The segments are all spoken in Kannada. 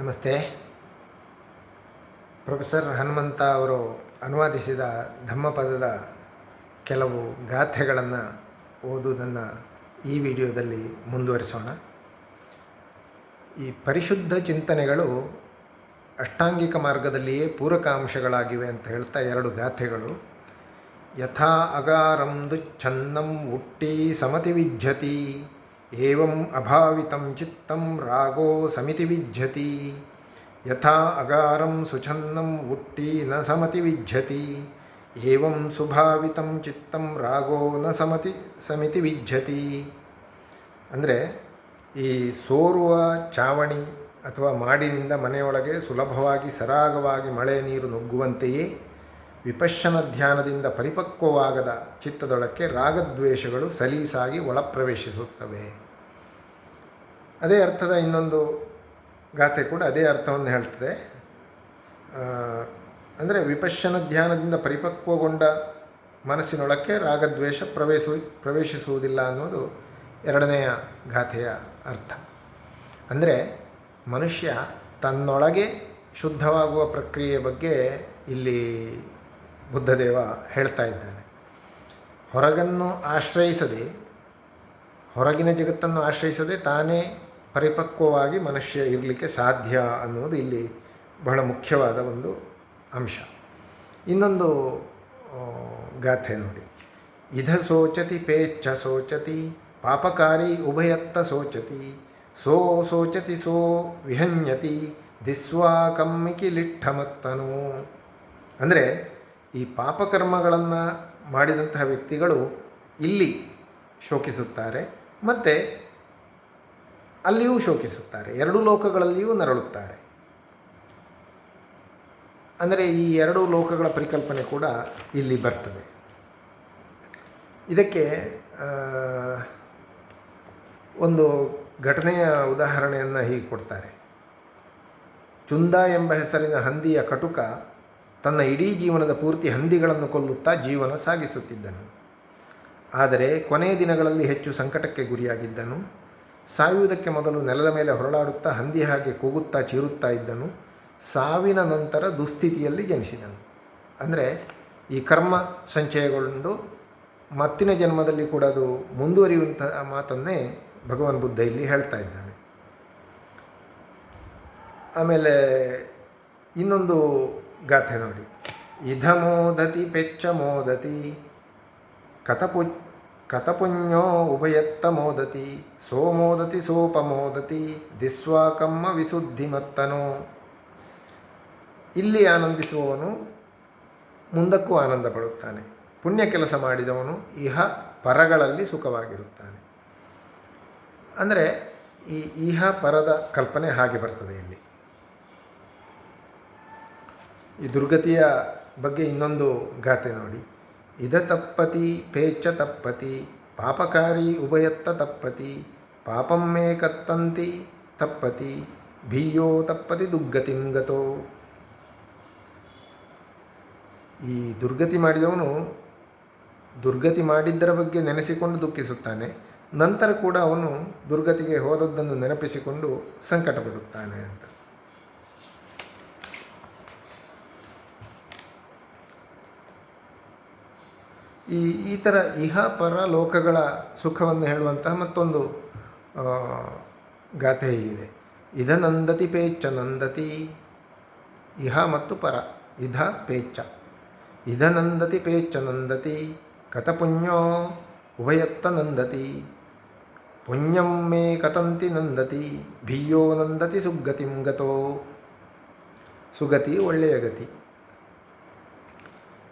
ನಮಸ್ತೆ. ಪ್ರೊಫೆಸರ್ ಹನುಮಂತ ಅವರು ಅನುವಾದಿಸಿದ ಧಮ್ಮಪದದ ಕೆಲವು ಗಾಥೆಗಳನ್ನು ಓದುವುದನ್ನು ಈ ವಿಡಿಯೋದಲ್ಲಿ ಮುಂದುವರಿಸೋಣ. ಈ ಪರಿಶುದ್ಧ ಚಿಂತನೆಗಳು ಅಷ್ಟಾಂಗಿಕ ಮಾರ್ಗದಲ್ಲಿಯೇ ಪೂರಕ ಅಂಶಗಳಾಗಿವೆ ಅಂತ ಹೇಳ್ತಾ ಎರಡು ಗಾಥೆಗಳು. ಯಥಾ ಅಗಾರಂ ದುಚ್ಛನ್ನಂ ಉಟ್ಟಿ ಸಮತಿ ವಿಜ್ಜತಿ ಏವಂ ಅಭಾವಿತಂ ಚಿತ್ತಂ ರಾಗೋ ಸಮಿತಿ ವಿಜ್ಜತಿ ಯಥಾ ಅಗಾರಂ ಸುಛನ್ನಂ ಉಟ್ಟಿ ನ ಸಮತಿ ವಿಜ್ಜತಿ ಏವಂ ಸುಭಾವಿತಂ ಚಿತ್ತಂ ರಾಗೋ ನ ಸಮತಿ ಸಮಿತಿ ವಿಜ್ಜತಿ ಅಂದರೆ ಈ ಸೋರುವ ಚಾವಣಿ ಅಥವಾ ಮಾಡಿನಿಂದ ಮನೆಯೊಳಗೆ ಸುಲಭವಾಗಿ ಸರಾಗವಾಗಿ ಮಳೆ ನೀರು ನುಗ್ಗುವಂತೆಯೇ ವಿಪಶ್ಯನ ಧ್ಯಾನದಿಂದ ಪರಿಪಕ್ವವಾಗದ ಚಿತ್ತದೊಳಕ್ಕೆ ರಾಗದ್ವೇಷಗಳು ಸಲೀಸಾಗಿ ಒಳಪ್ರವೇಶಿಸುತ್ತವೆ. ಅದೇ ಅರ್ಥದ ಇನ್ನೊಂದು ಗಾಥೆ ಕೂಡ ಅದೇ ಅರ್ಥವನ್ನು ಹೇಳ್ತದೆ. ಅಂದರೆ ವಿಪಶ್ಯನ ಧ್ಯಾನದಿಂದ ಪರಿಪಕ್ವಗೊಂಡ ಮನಸ್ಸಿನೊಳಕ್ಕೆ ರಾಗದ್ವೇಷ ಪ್ರವೇಶ, ಪ್ರವೇಶಿಸುವುದಿಲ್ಲ ಅನ್ನೋದು ಎರಡನೆಯ ಗಾಥೆಯ ಅರ್ಥ. ಅಂದರೆ ಮನುಷ್ಯ ತನ್ನೊಳಗೆ ಶುದ್ಧವಾಗುವ ಪ್ರಕ್ರಿಯೆ ಬಗ್ಗೆ ಇಲ್ಲಿ ಬುದ್ಧದೇವ ಹೇಳ್ತಾ ಇದ್ದಾನೆ. ಹೊರಗನ್ನು ಆಶ್ರಯಿಸದೆ, ಹೊರಗಿನ ಜಗತ್ತನ್ನು ಆಶ್ರಯಿಸದೆ ತಾನೇ ಪರಿಪಕ್ವವಾಗಿ ಮನುಷ್ಯ ಇರಲಿಕ್ಕೆ ಸಾಧ್ಯ ಅನ್ನುವುದು ಇಲ್ಲಿ ಬಹಳ ಮುಖ್ಯವಾದ ಒಂದು ಅಂಶ. ಇನ್ನೊಂದು ಗಾಥೆ ನೋಡಿ. ಇಧ ಸೋಚತಿ ಪೇಚ್ಛ ಸೋಚತಿ, ಪಾಪಕಾರಿ ಉಭಯತ್ತ ಸೋಚತಿ, ಸೋ ಸೋಚತಿ ಸೋ ವಿಹನ್ಯತಿ, ದಿಸ್ವಾ ಕಮ್ಮಿಕಿ ಲಿಟ್ಟಮತ್ತನು ಅಂದರೆ ಈ ಪಾಪಕರ್ಮಗಳನ್ನು ಮಾಡಿದಂತಹ ವ್ಯಕ್ತಿಗಳು ಇಲ್ಲಿ ಶೋಕಿಸುತ್ತಾರೆ ಮತ್ತು ಅಲ್ಲಿಯೂ ಶೋಕಿಸುತ್ತಾರೆ. ಎರಡೂ ಲೋಕಗಳಲ್ಲಿಯೂ ನರಳುತ್ತಾರೆ. ಅಂದರೆ ಈ ಎರಡೂ ಲೋಕಗಳ ಪರಿಕಲ್ಪನೆ ಕೂಡ ಇಲ್ಲಿ ಬರ್ತದೆ. ಇದಕ್ಕೆ ಒಂದು ಘಟನೆಯ ಉದಾಹರಣೆಯನ್ನು ಹೀಗೆ ಕೊಡ್ತಾರೆ. ಚುಂದ ಎಂಬ ಹೆಸರಿನ ಹಂದಿಯ ಕಟುಕ ತನ್ನ ಇಡೀ ಜೀವನದ ಪೂರ್ತಿ ಹಂದಿಗಳನ್ನು ಕೊಲ್ಲುತ್ತಾ ಜೀವನ ಸಾಗಿಸುತ್ತಿದ್ದನು. ಆದರೆ ಕೊನೆಯ ದಿನಗಳಲ್ಲಿ ಹೆಚ್ಚು ಸಂಕಟಕ್ಕೆ ಗುರಿಯಾಗಿದ್ದನು. ಸಾಯುವುದಕ್ಕೆ ಮೊದಲು ನೆಲದ ಮೇಲೆ ಹೊರಳಾಡುತ್ತಾ ಹಂದಿ ಹಾಗೆ ಕೂಗುತ್ತಾ ಚೀರುತ್ತಾ ಇದ್ದನು. ಸಾವಿನ ನಂತರ ದುಸ್ಥಿತಿಯಲ್ಲಿ ಜನಿಸಿದನು. ಅಂದರೆ ಈ ಕರ್ಮ ಸಂಚಯಗೊಂಡು ಮತ್ತಿನ ಜನ್ಮದಲ್ಲಿ ಕೂಡ ಅದು ಮುಂದುವರಿಯುವಂತಹ ಮಾತನ್ನೇ ಭಗವಾನ್ ಬುದ್ಧ ಇಲ್ಲಿ ಹೇಳ್ತಾ ಇದ್ದಾನೆ. ಆಮೇಲೆ ಇನ್ನೊಂದು ಗಾಥೆ ನೋಡಿ. ಇಧ ಮೋದತಿ ಪೆಚ್ಚ ಮೋದತಿ ಕಥಪು, ಕಥಪುಣ್ಯೋ ಉಭಯತ್ತ ಮೋದತಿ ಸೋಮೋದತಿ ಸೋಪಮೋದತಿ. ದಿಸ್ವಾಕಮ್ಮ ವಿಶುದ್ಧಿಮತ್ತನು. ಇಲ್ಲಿ ಆನಂದಿಸುವವನು ಮುಂದಕ್ಕೂ ಆನಂದ ಪಡುತ್ತಾನೆ ಪುಣ್ಯ ಕೆಲಸ ಮಾಡಿದವನು ಇಹ ಪರಗಳಲ್ಲಿ ಸುಖವಾಗಿರುತ್ತಾನೆ. ಅಂದರೆ ಈ ಇಹ ಪರದ ಕಲ್ಪನೆ ಹಾಗೆ ಬರ್ತದೆ ಇಲ್ಲಿ. ಈ ದುರ್ಗತಿಯ ಬಗ್ಗೆ ಇನ್ನೊಂದು ಗಾತೆ ನೋಡಿ. ಇದ ತಪ್ಪತಿ, ಪೇಚ್ಛ ತಪ್ಪತಿ, ಪಾಪಕಾರಿ ಉಭಯತ್ತ ತಪ್ಪತಿ, ಪಾಪಮ್ಮೇ ಕತ್ತಂತಿ ತಪ್ಪತಿ, ಭೀಯೋ ತಪ್ಪತಿ ದುರ್ಗತಿಂಗತೋ ಈ ದುರ್ಗತಿ ಮಾಡಿದವನು ದುರ್ಗತಿ ಮಾಡಿದ್ದರ ಬಗ್ಗೆ ನೆನೆಸಿಕೊಂಡು ದುಃಖಿಸುತ್ತಾನೆ. ನಂತರ ಕೂಡ ಅವನು ದುರ್ಗತಿಗೆ ಹೋದದ್ದನ್ನು ನೆನಪಿಸಿಕೊಂಡು ಸಂಕಟಪಡುತ್ತಾನೆ ಅಂತ. ಈ ಈ ಥರ ಇಹ, ಪರ ಲೋಕಗಳ ಸುಖವನ್ನು ಹೇಳುವಂತಹ ಮತ್ತೊಂದು ಗಾಥೆ ಹೀಗಿದೆ. ಇದ ನಂದತಿ ಪೇಚ್ಚ ನಂದತಿ ಇಹ ಮತ್ತು ಪರ. ಇಧ ಪೇಚ್ಚ ಇದ ನಂದತಿ ಪೇಚ್ಚ ನಂದತಿ ಕಥಪುಣ್ಯೋ ಉಭಯತ್ತ ನಂದತಿ. ಪುಣ್ಯಂ ಮೇ ಕಥಂತಿ ನಂದತಿ, ಭಿಯೋ ನಂದತಿ ಸುಗ್ಗತಿಂ ಗತೋ. ಸುಗತಿ ಒಳ್ಳೆಯ ಗತಿ.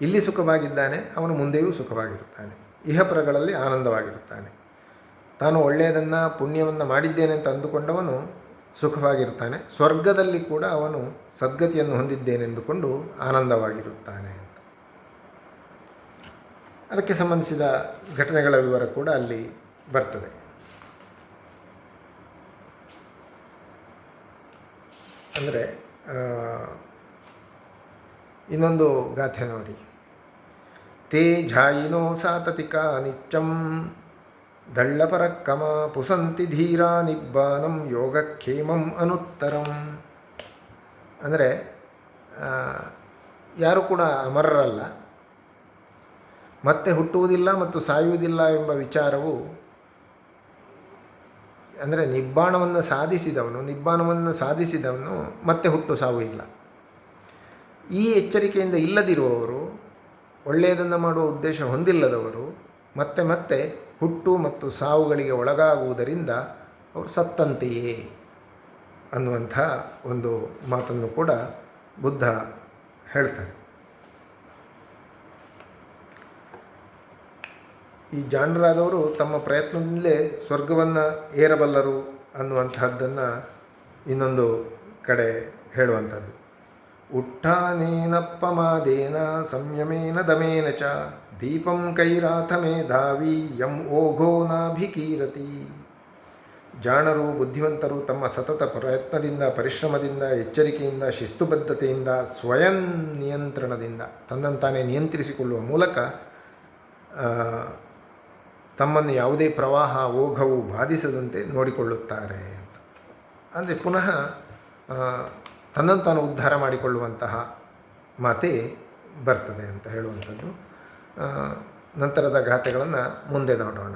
ಇಲ್ಲಿ ಸುಖವಾಗಿದ್ದಾನೆ, ಅವನು ಮುಂದೆಯೂ ಸುಖವಾಗಿರುತ್ತಾನೆ. ಇಹಪರಗಳಲ್ಲಿ ಆನಂದವಾಗಿರುತ್ತಾನೆ. ತಾನು ಒಳ್ಳೆಯದನ್ನು, ಪುಣ್ಯವನ್ನು ಮಾಡಿದ್ದೇನೆ ಅಂತ ಅಂದುಕೊಂಡವನು ಸುಖವಾಗಿರುತ್ತಾನೆ. ಸ್ವರ್ಗದಲ್ಲಿ ಕೂಡ ಅವನು ಸದ್ಗತಿಯನ್ನು ಹೊಂದಿದ್ದೇನೆಂದುಕೊಂಡು ಆನಂದವಾಗಿರುತ್ತಾನೆ ಅದಕ್ಕೆ ಸಂಬಂಧಿಸಿದ ಘಟನೆಗಳ ವಿವರ ಕೂಡ ಅಲ್ಲಿ ಬರ್ತದೆ. ಅಂದರೆ ಇನ್ನೊಂದು ಗಾಥೆ ನೋಡಿ. ತೇ ಝಾಯಿನೋ ಸಾತತಿಕ ನಿತ್ಯಂ ದಳ್ಳಪರಕ್ಕಮ ಪುಸಂತಿ ಧೀರಾ ನಿಬ್ಬಾನಂ ಯೋಗಕ್ಷೇಮಂ ಅನುತ್ತರಂ. ಅಂದರೆ ಯಾರು ಕೂಡ ಅಮರರಲ್ಲ. ಮತ್ತೆ ಹುಟ್ಟುವುದಿಲ್ಲ ಮತ್ತು ಸಾಯುವುದಿಲ್ಲ ಎಂಬ ವಿಚಾರವು, ಅಂದರೆ ನಿಬ್ಬಾಣವನ್ನು ಸಾಧಿಸಿದವನು ನಿಬ್ಬಾಣವನ್ನು ಸಾಧಿಸಿದವನು ಮತ್ತೆ ಹುಟ್ಟು ಸಾವು ಇಲ್ಲ. ಈ ಎಚ್ಚರಿಕೆಯಿಂದ ಇಲ್ಲದಿರುವವರು, ಒಳ್ಳೆಯದನ್ನು ಮಾಡುವ ಉದ್ದೇಶ ಹೊಂದಿಲ್ಲದವರು, ಮತ್ತೆ ಮತ್ತೆ ಹುಟ್ಟು ಮತ್ತು ಸಾವುಗಳಿಗೆ ಒಳಗಾಗುವುದರಿಂದ ಅವರು ಸತ್ತಂತೆಯೇ ಅನ್ನುವಂಥ ಒಂದು ಮಾತನ್ನು ಕೂಡ ಬುದ್ಧ ಹೇಳ್ತಾರೆ ಈ ಜಾಣರಾದವರು ತಮ್ಮ ಪ್ರಯತ್ನದಿಂದಲೇ ಸ್ವರ್ಗವನ್ನು ಏರಬಲ್ಲರು ಅನ್ನುವಂತಹದ್ದನ್ನು ಇನ್ನೊಂದು ಕಡೆ ಹೇಳುವಂಥದ್ದು. ಉಟ್ಟಾನೇನಪ್ಪಮಾದೇನ ಸಂಯಮೇನ ದಮೇನ ಚ, ದೀಪಂ ಕೈರಾಥ ಮೇಧಾವಿ, ಯಂ ಓಘೋ ನಾಭಿಕೀರತಿ. ಜಾಣರು, ಬುದ್ಧಿವಂತರು ತಮ್ಮ ಸತತ ಪ್ರಯತ್ನದಿಂದ, ಪರಿಶ್ರಮದಿಂದ, ಎಚ್ಚರಿಕೆಯಿಂದ, ಶಿಸ್ತುಬದ್ಧತೆಯಿಂದ, ಸ್ವಯಂ ನಿಯಂತ್ರಣದಿಂದ ತನ್ನಂತಾನೇ ನಿಯಂತ್ರಿಸಿಕೊಳ್ಳುವ ಮೂಲಕ ತಮ್ಮನ್ನು ಯಾವುದೇ ಪ್ರವಾಹ, ಓಘವು ಬಾಧಿಸದಂತೆ ನೋಡಿಕೊಳ್ಳುತ್ತಾರೆ ಅಂದರೆ ಪುನಃ ತನ್ನನ್ನು ತಾನು ಉದ್ಧಾರ ಮಾಡಿಕೊಳ್ಳುವಂತಹ ಮಾತೇ ಬರ್ತದೆ ಅಂತ ಹೇಳುವಂಥದ್ದು. ನಂತರದ ಗಾಥೆಗಳನ್ನು ಮುಂದೆ ನೋಡೋಣ.